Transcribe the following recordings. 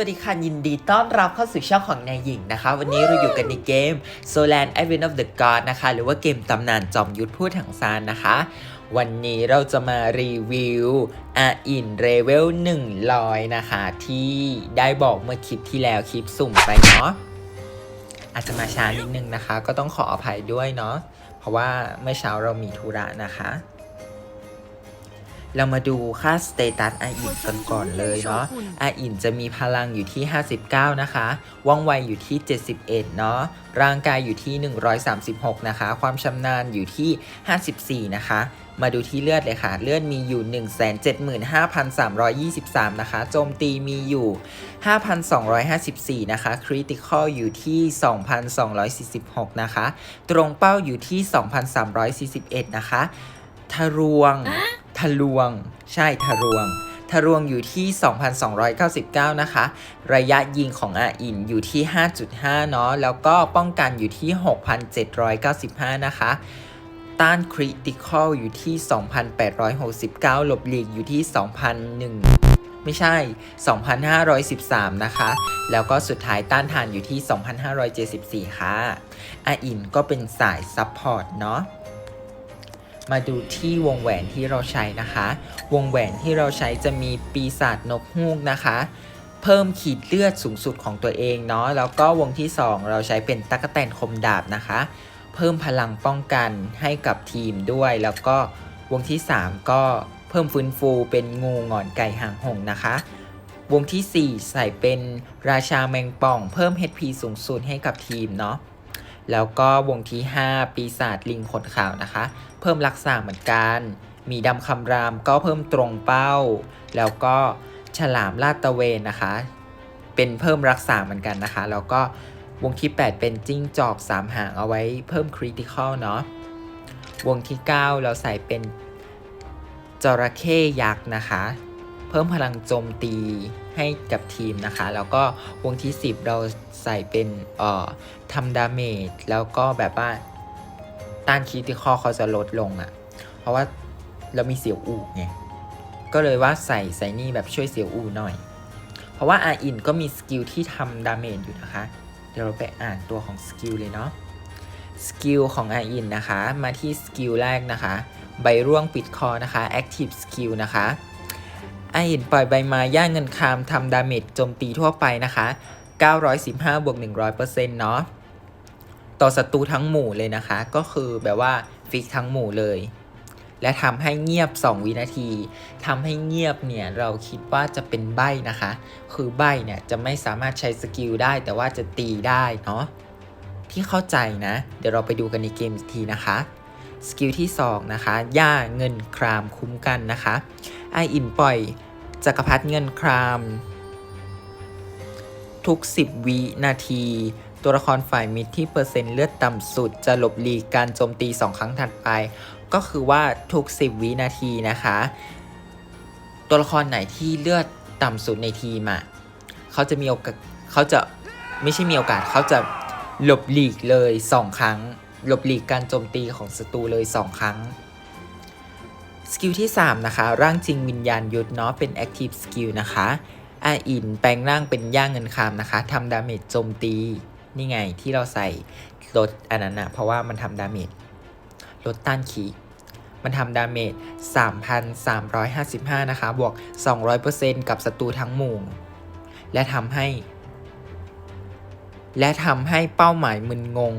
วัสดีค่ะ ยินดีต้อนรับเข้าสู่ช่องของนายหญิงนะคะ วันนี้เราอยู่กันในเกม Solan Advent of the God นะคะ หรือว่าเกมตำนานจอมยุทธพูดถังซานนะคะ วันนี้เราจะมารีวิวอาอินเรเวล100 นะคะ ที่ได้บอกเมื่อคลิปที่แล้วคลิปสุ่มไปเนาะอาจจะมาช้านิดนึงนะคะ ก็ต้องขออภัยด้วยเนาะเพราะว่าเมื่อเช้าเรามีธุระนะคะ เรามาดูค่าสเตตัสอาอินกันก่อนเลยเนาะอาอินจะมีพลังอยู่ที่ 59 นะคะ ว่องไวอยู่ที่ 71 เนาะ ร่างกายอยู่ที่ 136 นะคะ ความชำนาญอยู่ที่ 54 นะคะ มาดูที่เลือดเลยค่ะ เลือดมีอยู่ 175,323 นะคะ โจมตีมีอยู่ 5,254 นะคะ คริติคอลอยู่ที่ 2,246 นะคะ ตรงเป้าอยู่ที่ 2,341 นะคะ ทะลวง ทะลวง ใช่ทะลวง ทะลวงอยู่ที่ 2,299 นะคะ ระยะยิงของอาอินอยู่ที่ 5.5 เนาะ แล้วก็ป้องกันอยู่ที่ 6,795 นะคะต้านคริติคอลอยู่ที่ 2,869หลบหลีกอยู่ที่ 2,001 ไม่ใช่ 2,513 นะคะ แล้วก็สุดท้ายต้านทานอยู่ที่ 2,574 ค่ะอาอินก็เป็นสายซัพพอร์ตเนาะ มาดูที่วงแหวนที่เราใช้นะคะ วงแหวนที่เราใช้จะมีปีศาจนกฮูกนะคะ เพิ่มขีดเลือดสูงสุดของตัวเองเนาะแล้วก็วงที่ 2 เราใช้เป็นตั๊กแตนคมดาบนะคะ เพิ่มพลังป้องกันให้กับทีมด้วย แล้วก็วงที่ 3 ก็เพิ่มฟื้นฟูเป็นงูงอนไก่หางหงนะคะ วงที่ 4 ใส่เป็นราชาแมงป่อง เพิ่ม HP สูงสุดให้กับทีมเนาะ แล้วก็วงที่ 5 ปีศาจลิงขนขาวนะคะ เพิ่มรักษาเหมือนกัน มีดำคำรามก็เพิ่มตรงเป้า แล้วก็ฉลามลาดตะเวนนะคะ เป็นเพิ่มรักษาเหมือนกันนะคะ แล้วก็วงที่ 8 เป็นจิ้งจอกสามหางเอาไว้เพิ่มคริติคอลเนาะ วงที่ 9 เราใส่เป็นจระเข้ยักษ์นะคะ เพิ่มพลังโจมตี ให้กับทีมนะคะ แล้วก็วงที่ 10 เราใส่เป็นเอ่อทำดาเมจแล้วก็แบบว่าต้านคริติคอเขาจะลดลงอะ่ะ เพราะว่าเรามีเสียวอูไงก็เลยว่าใส่ใส่นี่แบบช่วยเสียวอูหน่อย เพราะว่าอาอินก็มีสกิลที่ทำดาเมจอยู่นะคะ เดี๋ยวเราไปอ่านตัวของสกิลเลยเนาะสกิลของอาอินนะคะ มาที่สกิลแรกนะคะ ใบร่วงปิดคอนะคะ Active Skill นะคะ ไอาอินปล่อยใบไม้ย่าเงินคามทำดาเมจโจมตีทั่วไปนะคะ 915 บวก 100%เนาะต่อศัตรูทั้งหมู่เลยนะคะ ก็คือแบบว่าฟิกทั้งหมู่เลย และทำให้เงียบ 2 วินาทีทำให้เงียบเนี่ยเราคิดว่าจะเป็นใบนะคะ คือใบเนี่ยจะไม่สามารถใช้สกิลได้แต่ว่าจะตีได้เนาะที่เข้าใจนะ เดี๋ยวเราไปดูกันในเกมอีกทีนะคะ สกิลที่ 2 นะคะ ย่าเงินครามคุ้มกันนะคะไออินปล่อยจักรพรรดิเงินคราม ทุก 10 วินาที ตัวละครฝ่ายมิตรที่เปอร์เซ็นต์เลือดต่ำสุด จะหลบหลีกการโจมตี 2 ครั้งถัดไป ก็คือว่าทุก 10 วินาทีนะคะ ตัวละครไหนที่เลือดต่ำสุดในทีมอะ่ะเขาจะมีโอกาสเขาจะไม่ใช่มีโอกาสเขาจะหลบหลีกเลย 2 ครั้ง หลบหลีกการโจมตีของศัตรูเลย 2 ครั้ง สกิลที่ 3 นะคะ ร่างจริงวิญญาณยุทธเนาะเป็น Active Skill นะคะอาอินแปลงร่างเป็นย่างเงินคามนะคะทำดาเมจโจมตี นี่ไงที่เราใส่ลดอันนั้นนะเพราะว่ามันทำดาเมจลดต้านขีมันทำดาเมจ 3,355 นะคะ บวก 200%กับศัตรูทั้งหมู่ และทำให้ และทำให้เป้าหมายมึนงง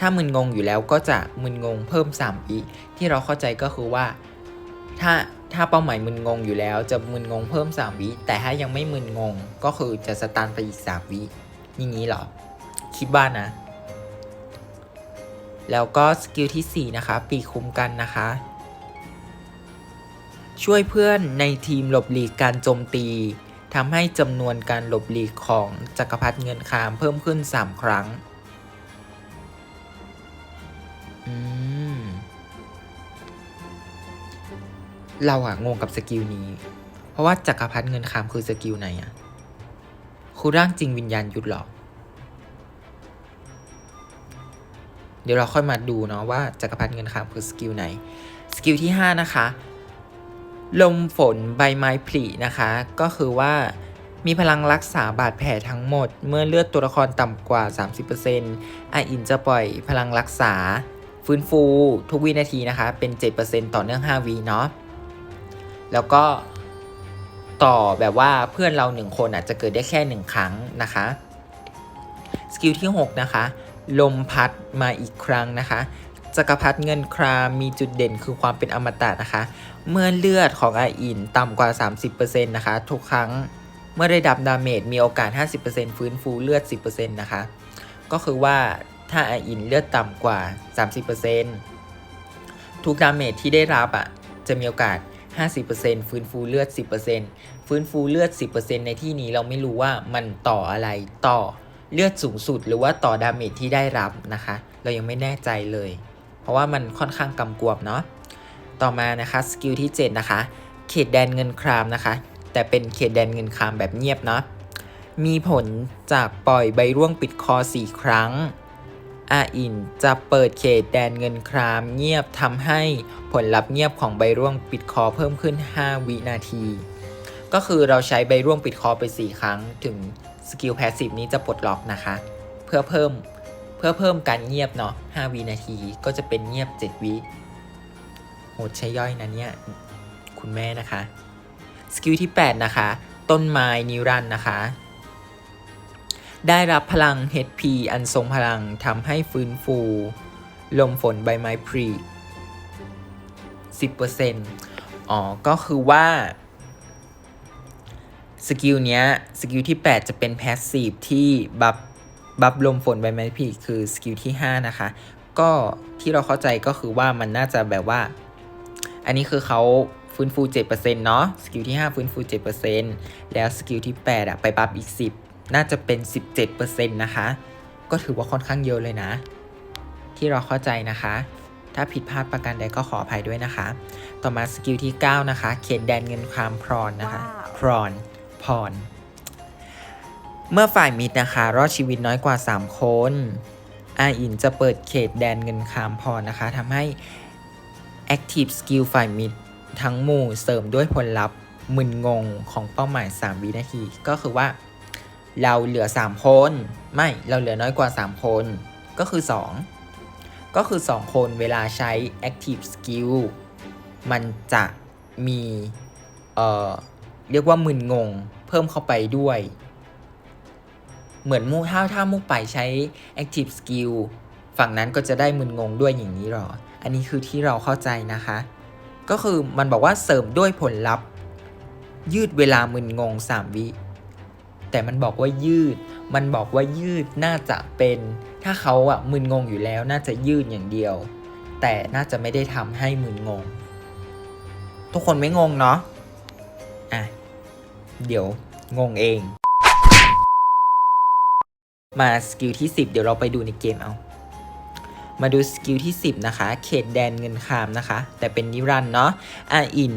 ถ้ามึนงงอยู่แล้วก็จะมึนงงเพิ่ม3วิที่เราเข้าใจก็คือว่า ถ้าถ้าเป้าหมายมึนงงอยู่แล้ว จะมึนงงเพิ่ม3วิแต่ถ้ายังไม่มึนงงก็คือจะสตาร์ทไปอีก3วิอย่างนี้เหรอ คิดว่านะ แล้วก็สกิลที่ 4 นะคะ ปีคุ้มกันนะคะ ช่วยเพื่อนในทีมหลบหลีกการโจมตีทำให้จำนวนการหลบหลีกของจักรพรรดิเงินคามเพิ่มขึ้น 3 ครั้ง เราอะงงกับสกิลนี้ เพราะว่าจักรพรรดิเงินคามคือสกิลไหนอะคือร่างจริงวิญญาณยุทธเหรอ เดี๋ยวเราค่อยมาดูเนาะว่าจักรพรรดิเงินคามคือสกิลไหน สกิลที่ 5 นะคะ ลมฝนใบไม้ผลินะคะ ก็คือว่ามีพลังรักษาบาดแผลทั้งหมด เมื่อเลือดตัวละครต่ำกว่า 30%อาอินจะปล่อยพลังรักษา ฟื้นฟูทุกวินาทีนะคะ เป็น 7%ต่อเนื่อง 5วีเนาะ แล้วก็ต่อแบบว่าเพื่อนเราหนึ่งคนอาจจะเกิดได้แค่หนึ่งครั้งนะคะสกิลที่ 6 นะคะ ลมพัดมาอีกครั้งนะคะจักรพรรดิเงินครามมีจุดเด่นคือความเป็นอมตะนะคะ เมื่อเลือดของอาอินต่ำกว่า 30%นะคะ ทุกครั้งเมื่อได้ดับดาเมจมีโอกาส 50%ฟื้นฟูเลือด 10%นะคะ ก็คือว่าถ้าอาอินเลือดต่ำกว่า 30%ทุกดาเมจที่ได้รับอะจะมีโอกาส 50%ฟื้นฟูเลือด 10%ฟื้นฟูเลือด 10%ในที่นี้เราไม่รู้ว่ามันต่ออะไรต่อเลือดสูงสุดหรือว่าต่อดาเมจที่ได้รับนะคะ เรายังไม่แน่ใจเลย เพราะว่ามันค่อนข้างกำกวมเนาะต่อมานะคะสกิลที่ 7 นะคะ เขตแดนเงินครามนะคะ แต่เป็นเขตแดนเงินครามแบบเงียบเนาะมีผลจากปล่อยใบร่วงปิดคอ 4 ครั้ง อาอินจะเปิดเขตแดนเงินครามเงียบทำให้ผลลัพธ์เงียบของใบร่วงปิดคอเพิ่มขึ้น 5 วินาที ก็คือเราใช้ใบร่วงปิดคอไป 4 ครั้ง ถึงสกิลแพสซีฟนี้จะปลดล็อกนะคะ เพื่อเพิ่มเพื่อเพิ่มการเงียบเนาะ 5 วินาทีก็จะเป็นเงียบ 7 วิโหดใช้ย่อยนะเนี่ย คุณแม่นะคะ สกิลที่ 8 นะคะ ต้นไม้นิรันต์นะคะ ได้รับพลัง HP อันทรงพลังทำให้ฟื้นฟู ลมฝนใบไม้ผลิ10%อ๋อ ก็คือว่า สกิลเนี้ย สกิลที่ 8 จะเป็นแพสซีฟที่บัฟบัฟลมฝนใบไม้ผลิคือสกิลที่ 5 นะคะ ก็ที่เราเข้าใจก็คือว่ามันน่าจะแบบว่า อันนี้คือเขาฟื้นฟู 7%เนาะสกิลที่ 5 ฟื้นฟู 7%แล้วสกิลที่8อะไปบัฟอีก 10 น่าจะเป็น 17%นะคะ ก็ถือว่าค่อนข้างเยอะเลยนะ ที่เราเข้าใจนะคะ ถ้าผิดพลาดประการใดก็ขออภัยด้วยนะคะ ต่อมาสกิลที่ 9 นะคะ เขตแดนเงินครามพรอนนะคะว้าวพรอนพรเมื่อฝ่ายมิตรนะคะ รอดชีวิตน้อยกว่า 3 คนอาอินจะเปิดเขตแดนเงินครามพรนะคะทำให้ Active Skill ฝ่ายมิตรทั้งหมู่เสริมด้วยผลลัพธ์มึนงงของเป้าหมาย 3 วินาที ก็คือว่า เราเหลือ 3 คน ไม่เราเหลือน้อยกว่า 3 คน ก็คือ 2 ก็คือ 2 คนเวลาใช้ Active Skill มันจะมีเอ่อเรียกว่ามึนงงเพิ่มเข้าไปด้วย เหมือนมูถ้าถ้ามุกไปใช้ Active Skill ฝั่งนั้นก็จะได้มึนงงด้วยอย่างนี้หรอ อันนี้คือที่เราเข้าใจนะคะ ก็คือมันบอกว่าเสริมด้วยผลลัพธ์ ยืดเวลามึนงง 3 วิ แต่มันบอกว่ายืด มันบอกว่ายืดน่าจะเป็น ถ้าเขาอะมึนงงอยู่แล้วน่าจะยืดอย่างเดียว แต่น่าจะไม่ได้ทำให้มึนงง ทุกคนไม่งงเนาะอะเดี๋ยวงงเอง มาสกิลที่ 10 เดี๋ยวเราไปดูในเกมเอา มาดูสกิลที่ 10 นะคะ เขตแดนเงินคามนะคะ แต่เป็นนิรันเนาะอ่าอิน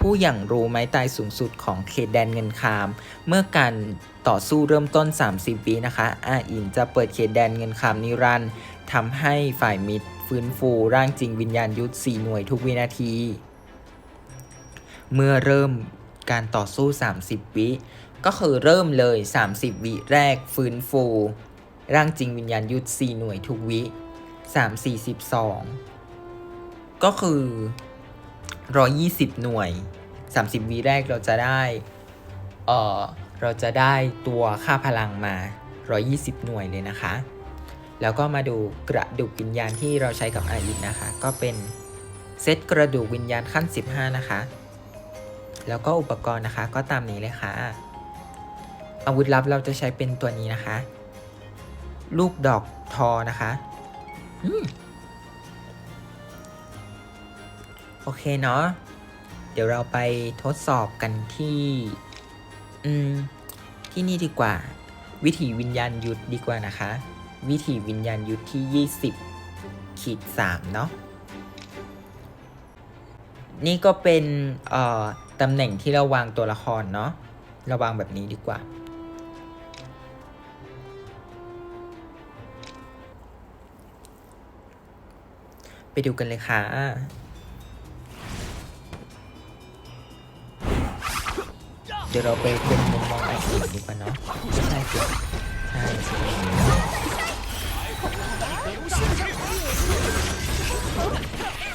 ผู้อย่างรู้ไม้ตายสูงสุดของเขตแดนเงินคาม เมื่อการต่อสู้เริ่มต้น 30วินะคะ อาอินจะเปิดเขตแดนเงินคามนิรันดร์ทำให้ฝ่ายมิตรฟื้นฟูร่างจริงวิญญาณยุทธ4หน่วยทุกวินาที เมื่อเริ่มการต่อสู้ 30 วิก็คือเริ่มเลย 30 วิแรกฟื้นฟู ร่างจริงวิญญาณยุทธ4หน่วยทุกวิ3 4 12 ก็คือ 120 หน่วย 30วิแรกเราจะได้เออเราจะได้ตัวค่าพลังมา 120 หน่วยเลยนะคะ แล้วก็มาดูกระดูกวิญญาณที่เราใช้กับอายินนะคะ ก็เป็นเซตกระดูกวิญญาณขั้น 15 นะคะ แล้วก็อุปกรณ์นะคะก็ตามนี้เลยค่ะ อาวุธลับเราจะใช้เป็นตัวนี้นะคะ ลูกดอกทอนะคะ อืม เคเนาะ เดี๋ยวเราไปทดสอบกันที่ อืม ที่นี่ดีกว่า วิถีวิญญาณยุทธดีกว่านะคะ วิถีวิญญาณยุทธที่ 20 ขีด 3 เนาะ นี่ก็เป็นเอ่อตำแหน่งที่เราวางตัวละครเนาะเราวางแบบนี้ดีกว่าไปดูกันเลยค่ะ เดี๋ยวเราไปเป็นมุมมองไออิดีกว่าเนาะไม่ใช่สิใช่สิ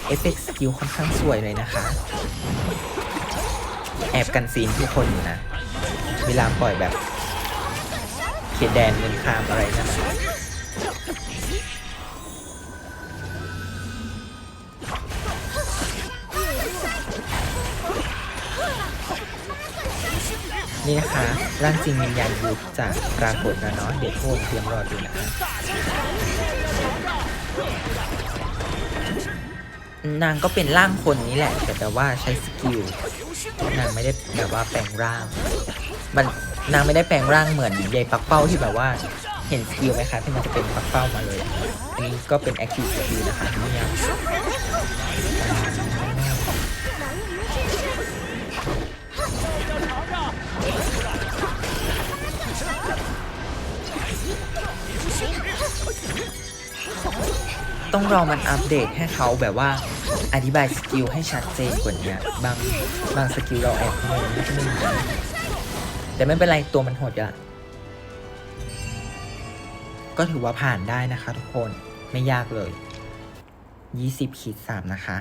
เอฟเฟกต์สกิลค่อนข้างสวยเลยนะคะ แอบกันซีนทุกคนอยู่นะ เวลาปล่อยแบบ เขตแดนเงินคามอะไรนั่นนะ นี่นะคะ ร่างจริงวิญญาณยุทธจะปรากฏแล้วเนาะเด็กโคนเตรียมรอดูนะคะนางก็เป็นร่างคนนี้แหละ แต่แต่ว่าใช้สกิลนางไม่ได้แบบว่าแปลงร่าง มันนางไม่ได้แปลงร่างเหมือนยายปักเป้าที่แบบว่าเห็นสกิลไหมคะที่มันจะเป็นปักเป้ามาเลย อันนี้ก็เป็นแอคทีฟสกิลนะคะเนี่ย ต้องรอมันอัปเดตให้เขาแบบว่าอธิบายสกิลให้ชัดเจนกว่านี้บางบางสกิลเราแอบงงนิดนึงแต่ไม่เป็นไรตัวมันโหดอะก็ถือว่าผ่านได้นะคะทุกคนไม่ยากเลย 20ขีดสามนะคะ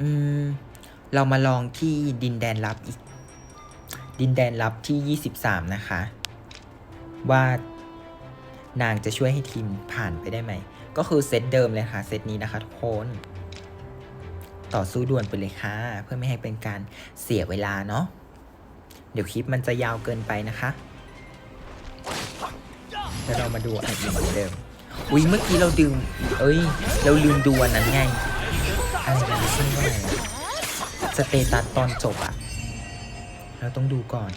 อืม เรามาลองที่ดินแดนลับอีก ดินแดนลับที่ 23 นะคะ ว่านางจะช่วยให้ทีมผ่านไปได้ไหม ก็คือเซตเดิมเลยค่ะ เซตนี้นะคะทุกคน ต่อสู้ด่วนไปเลยค่ะ เพื่อไม่ให้เป็นการเสียเวลาเนาะ เดี๋ยวคลิปมันจะยาวเกินไปนะคะแล้วเรามาดูอันอื่นเหมือนเดิมอุ้ยเมื่อกี้เราดึง เอ้ย เราลืมดูอันนั้นไงอะไรนะชื่อว่าอะไรสเตตัสตอนจบอะเราต้องดูก่อน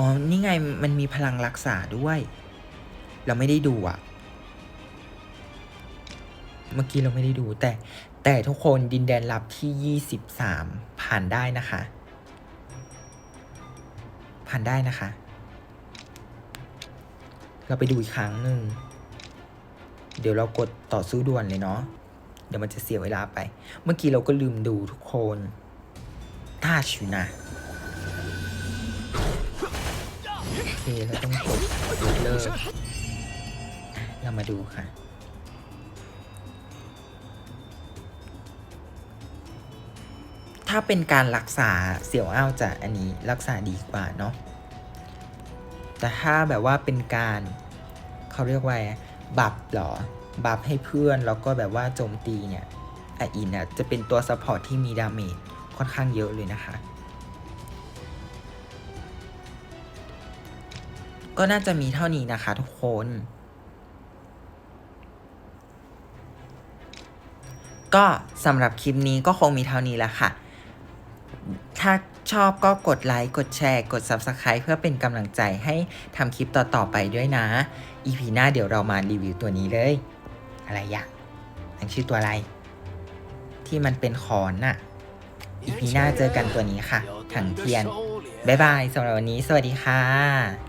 อ๋อ นี่ไงมันมีพลังรักษาด้วย เราไม่ได้ดูอะเมื่อกี้เราไม่ได้ดู แต่แต่ทุกคนดินแดนลับที่23ผ่านได้นะคะ ผ่านได้นะคะ เราไปดูอีกครั้งหนึ่ง เดี๋ยวเรากดต่อสู้ด่วนเลยเนาะเดี๋ยวมันจะเสียเวลาไป เมื่อกี้เราก็ลืมดูทุกคนท่าชูนะ เคเราต้องกดยกเลิกอะเรามาดูค่ะ ถ้าเป็นการรักษาเสี่ยวอ้าวจะอันนี้รักษาดีกว่าเนาะแต่ถ้าแบบว่าเป็นการเขาเรียกว่าบัฟหรอ บัฟให้เพื่อนแล้วก็แบบว่าโจมตีเนี่ยไออินเนี่ยจะเป็นตัวซัพพอร์ตที่มีดาเมจค่อนข้างเยอะเลยนะคะ ก็น่าจะมีเท่านี้นะคะทุกคน ก็สำหรับคลิปนี้ก็คงมีเท่านี้แหละค่ะ ถ้าชอบก็กดไลค์ กดแชร์ กด Subscribe เพื่อเป็นกำลังใจให้ทำคลิปต่อ ๆ ไปด้วยนะ EP หน้าเดี๋ยวเรามารีวิวตัวนี้เลย อะไรยะอันชื่อตัวอะไร ที่มันเป็นขอนน่ะ EP หน้าเจอกันตัวนี้ค่ะ ถังเทียน บ๊ายบายสำหรับวันนี้ สวัสดีค่ะ